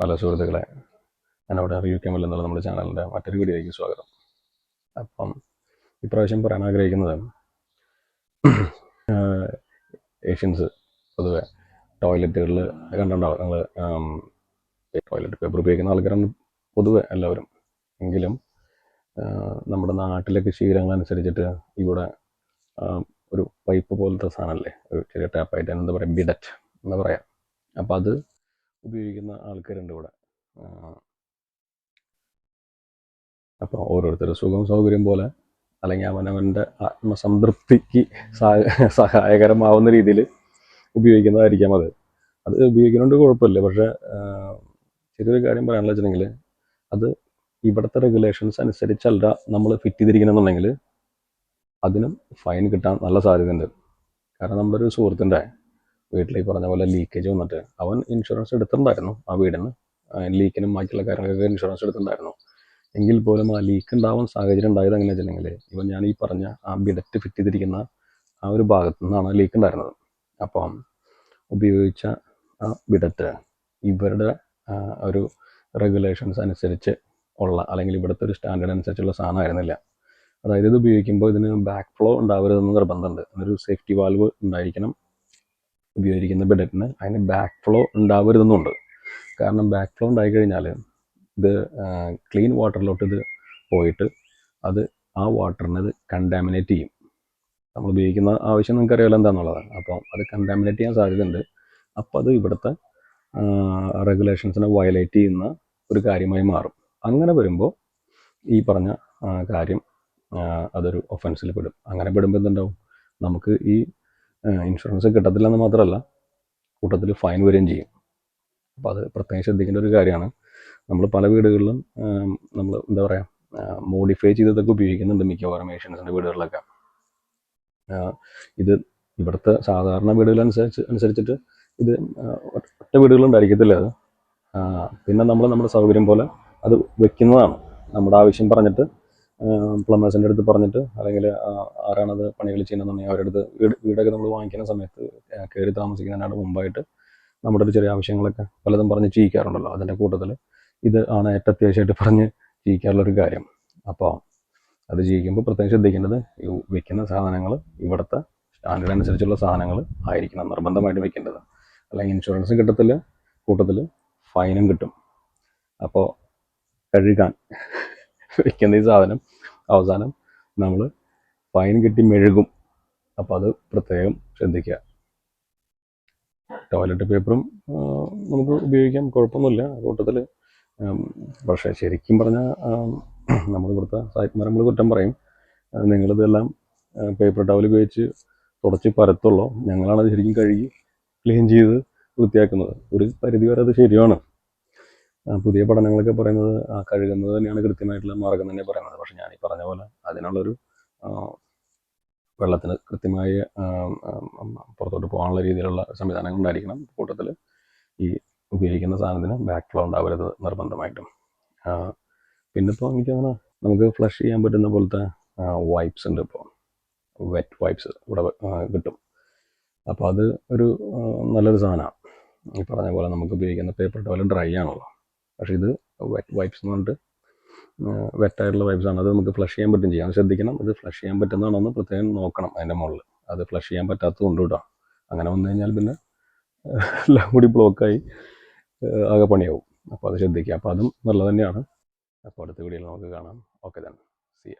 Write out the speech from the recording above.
പല സുഹൃത്തുക്കളെ ഞാനവിടെ അറിയിക്കാൻ എന്നുള്ള നമ്മുടെ ചാനലിന്റെ മറ്റൊരു വീഡിയോയിലേക്ക് സ്വാഗതം. അപ്പം ഇപ്രാവശ്യം പറയാൻ ആഗ്രഹിക്കുന്നത് ഏഷ്യൻസ് പൊതുവെ ടോയ്ലറ്റുകളിൽ കണ്ടുണ്ടാവും നിങ്ങൾ ടോയ്ലറ്റ് പേപ്പർ ഉപയോഗിക്കുന്ന ആൾക്കാരാണ് പൊതുവെ എല്ലാവരും. എങ്കിലും നമ്മുടെ നാട്ടിലൊക്കെ ശീലങ്ങളനുസരിച്ചിട്ട് ഇവിടെ ഒരു പൈപ്പ് പോലത്തെ സാധനമല്ലേ? ഒരു ചെറിയ ടാപ്പായിട്ട് എന്താ പറയുക ബിഡറ്റ് എന്ന് പറയാം. അപ്പോൾ അത് ഉപയോഗിക്കുന്ന ആൾക്കാരുണ്ട് ഇവിടെ. അപ്പോൾ ഓരോരുത്തരുടെ സുഖം സൗകര്യം പോലെ അല്ലെങ്കിൽ അവനവന്റെ ആത്മസംതൃപ്തിക്ക് സഹായകരമാവുന്ന രീതിയിൽ ഉപയോഗിക്കുന്നതായിരിക്കാം അത്. അത് ഉപയോഗിക്കുന്നതുകൊണ്ട് കുഴപ്പമില്ല. പക്ഷേ ചെറിയൊരു കാര്യം പറയാനുള്ള വെച്ചിട്ടുണ്ടെങ്കിൽ അത് ഇവിടുത്തെ റെഗുലേഷൻസ് അനുസരിച്ചല്ല നമ്മൾ ഫിറ്റ് ചെയ്തിരിക്കണമെന്നുണ്ടെങ്കിൽ അതിനും ഫൈൻ കിട്ടാൻ നല്ല സാധ്യതയുണ്ട്. കാരണം നമ്മുടെ ഒരു സുഹൃത്തിന്റെ വീട്ടിൽ പറഞ്ഞ പോലെ ലീക്കേജ് വന്നിട്ട് അവൻ ഇൻഷുറൻസ് എടുത്തിട്ടുണ്ടായിരുന്നു ആ വീടിന് ലീക്കിനും ബാക്കിയുള്ള കാര്യങ്ങളൊക്കെ ഇൻഷുറൻസ് എടുത്തിട്ടുണ്ടായിരുന്നു. എങ്കിൽ പോലും ആ ലീക്ക് ഉണ്ടാവാൻ സാഹചര്യം ഉണ്ടായത് എങ്ങനെയാണെന്ന് വെച്ചിട്ടുണ്ടെങ്കിൽ ഇവൻ ഞാൻ ഈ പറഞ്ഞ ആ ബിഡറ്റ് ഫിറ്റ് ചെയ്തിരിക്കുന്ന ആ ഒരു ഭാഗത്തു നിന്നാണ് ലീക്ക് ഉണ്ടായിരുന്നത്. അപ്പം ഉപയോഗിച്ച ആ ബിഡറ്റ് ഇവരുടെ ഒരു റെഗുലേഷൻസ് അനുസരിച്ച് ഉള്ള അല്ലെങ്കിൽ ഇവിടുത്തെ ഒരു സ്റ്റാൻഡേർഡ് അനുസരിച്ചുള്ള സാധനമായിരുന്നില്ല അതായത് ഇത് ഉപയോഗിക്കുമ്പോൾ ഇതിന് ബാക്ക് ഫ്ലോ ഉണ്ടാവരുതെന്ന് നിർബന്ധമുണ്ട്. ഒരു സേഫ്റ്റി വാൽവ് ഉണ്ടായിരിക്കണം. ഉപയോഗിക്കുന്ന ബെഡറ്റിന് അതിന് ബാക്ക് ഫ്ലോ ഉണ്ടാവരുതെന്നുണ്ട്. കാരണം ബാക്ക് ഫ്ലോ ഉണ്ടായി കഴിഞ്ഞാൽ ഇത് ക്ലീൻ വാട്ടറിലോട്ട് ഇത് പോയിട്ട് അത് ആ വാട്ടറിനെ കണ്ടാമിനേറ്റ് ചെയ്യും. നമ്മൾ ഉപയോഗിക്കുന്ന ആവശ്യം നിങ്ങൾക്ക് അറിയാമല്ലോ എന്താണെന്നുള്ളതാണ് അപ്പോൾ അത് കണ്ടാമിനേറ്റ് ചെയ്യാൻ സാധ്യതയുണ്ട്. അപ്പോൾ അത് ഇവിടുത്തെ റെഗുലേഷൻസിനെ വയലേറ്റ് ചെയ്യുന്ന ഒരു കാര്യമായി മാറും. അങ്ങനെ വരുമ്പോൾ ഈ പറഞ്ഞ കാര്യം അതൊരു ഒഫൻസിൽ പെടും. അങ്ങനെ പെടുമ്പോൾ എന്തുണ്ടാവും? നമുക്ക് ഈ ഇൻഷുറൻസ് കിട്ടത്തില്ലെന്ന് മാത്രമല്ല കൂട്ടത്തിൽ ഫൈൻ വരികയും ചെയ്യും. അപ്പോൾ അത് പ്രത്യേകം ശ്രദ്ധിക്കേണ്ട ഒരു കാര്യമാണ്. നമ്മൾ പല വീടുകളിലും നമ്മൾ എന്താ പറയുക മോഡിഫൈ ചെയ്തതൊക്കെ ഉപയോഗിക്കുന്നുണ്ട് മിക്കവാറും ഏഷ്യൻസിന്റെ വീടുകളിലൊക്കെ. ഇത് ഇവിടുത്തെ സാധാരണ വീടുകളനുസരിച്ച് അനുസരിച്ചിട്ട് ഇത് ഒറ്റ വീടുകളുണ്ടായിരിക്കത്തില്ല അത്. പിന്നെ നമ്മൾ നമ്മുടെ സൗകര്യം പോലെ അത് വെക്കുന്നതാണ്. നമ്മുടെ ആവശ്യം പറഞ്ഞിട്ട് പ്ലംബേഴ്സിന്റെ അടുത്ത് പറഞ്ഞിട്ട് അല്ലെങ്കിൽ ആരാണത് പണികൾ ചെയ്യുന്നതെന്നുണ്ടെങ്കിൽ അവരുടെ അടുത്ത് വീട് വീടൊക്കെ നമ്മൾ വാങ്ങിക്കുന്ന സമയത്ത് കയറി താമസിക്കുന്നതിനാണ് മുമ്പായിട്ട് നമ്മുടെ ഒരു ചെറിയ ആവശ്യങ്ങളൊക്കെ പലതും പറഞ്ഞ് ചെയ്യിക്കാറുണ്ടല്ലോ അതിന്റെ കൂട്ടത്തിൽ ഇത് ആണ് ഏറ്റവും അത്യാവശ്യമായിട്ട് പറഞ്ഞ് ചെയ്യിക്കാറുള്ളൊരു കാര്യം. അപ്പോൾ അത് ചെയ്യിക്കുമ്പോൾ പ്രത്യേകം ശ്രദ്ധിക്കേണ്ടത് ഈ വെക്കുന്ന സാധനങ്ങൾ ഇവിടുത്തെ സ്റ്റാൻഡേർഡ് അനുസരിച്ചുള്ള സാധനങ്ങൾ ആയിരിക്കണം നിർബന്ധമായിട്ട് വെക്കേണ്ടത്. അല്ലെങ്കിൽ ഇൻഷുറൻസ് കിട്ടത്തില്ല കൂട്ടത്തിൽ ഫൈനും കിട്ടും. അപ്പോൾ കഴുകാൻ. വെക്കുന്ന ഈ സാധനം അവസാനം നമ്മൾ ഫൈൻ കിട്ടി മെഴുകും. അപ്പോൾ അത് പ്രത്യേകം ശ്രദ്ധിക്കുക. ടോയ്ലറ്റ് പേപ്പറും നമുക്ക് ഉപയോഗിക്കാം കുഴപ്പമൊന്നുമില്ല. കൂട്ടത്തിൽ പക്ഷേ ശരിക്കും പറഞ്ഞാൽ നമ്മൾ കൊടുത്ത സാഹിത്യം നമ്മൾ കുറ്റം പറയും. നിങ്ങളിതെല്ലാം പേപ്പർ ടവൽ ഉപയോഗിച്ച് തുടച്ച് പരത്തുള്ളൂ. ഞങ്ങളാണത് ശരിക്കും കഴുകി ക്ലീൻ ചെയ്ത് വൃത്തിയാക്കുന്നത്. ഒരു പരിധി വരെ അത് ശരിയാണ്. പുതിയ പഠനങ്ങളൊക്കെ പറയുന്നത് ആ കഴുകുന്നത് തന്നെയാണ് കൃത്യമായിട്ടുള്ള മാർഗം തന്നെ പറയുന്നത്. പക്ഷെ ഞാൻ ഈ പറഞ്ഞ പോലെ അതിനുള്ളൊരു വെള്ളത്തിന് കൃത്യമായ പുറത്തോട്ട് പോകാനുള്ള രീതിയിലുള്ള സംവിധാനങ്ങൾ ഉണ്ടായിരിക്കണം. കൂട്ടത്തിൽ ഈ ഉപയോഗിക്കുന്ന സാധനത്തിന് ബാക്ക് ഫ്ലോ ഉണ്ടാവരുത് നിർബന്ധമായിട്ടും. പിന്നെ ഇപ്പോൾ എനിക്ക് നമുക്ക് ഫ്ലഷ് ചെയ്യാൻ പറ്റുന്ന പോലത്തെ വൈപ്സ് ഉണ്ട് ഇപ്പോൾ വെറ്റ് വൈപ്സ് ഇവിടെ കിട്ടും. അപ്പോൾ അത് ഒരു നല്ലൊരു സാധനമാണ്. ഈ പറഞ്ഞ പോലെ നമുക്ക് ഉപയോഗിക്കുന്ന പേപ്പർ ടവൽ ഡ്രൈ ആണല്ലോ. പക്ഷേ ഇത് വെറ്റ് വൈപ്സ് എന്ന് പറഞ്ഞിട്ട് വെറ്റായിട്ടുള്ള വൈപ്സ് ആണ്. അത് നമുക്ക് ഫ്ലഷ് ചെയ്യാൻ പറ്റും ചെയ്യാം. ശ്രദ്ധിക്കണം. ഇത് ഫ്ലഷ് ചെയ്യാൻ പറ്റുന്നതാണോ എന്ന് പ്രത്യേകം നോക്കണം അതിന്റെ മുകളിൽ അത് ഫ്ലഷ് ചെയ്യാൻ പറ്റാത്തത് കൊണ്ട് വിടാം അങ്ങനെ വന്നു കഴിഞ്ഞാൽ പിന്നെ എല്ലാം കൂടി ബ്ലോക്കായി ആകെ പണിയാവും. അപ്പോൾ അത് ശ്രദ്ധിക്കുക. അപ്പോൾ അതും നല്ലത് തന്നെയാണ്. അപ്പോൾ അടുത്ത വീഡിയോയിൽ നമുക്ക് കാണാം. ഓക്കെ തന്നെ സി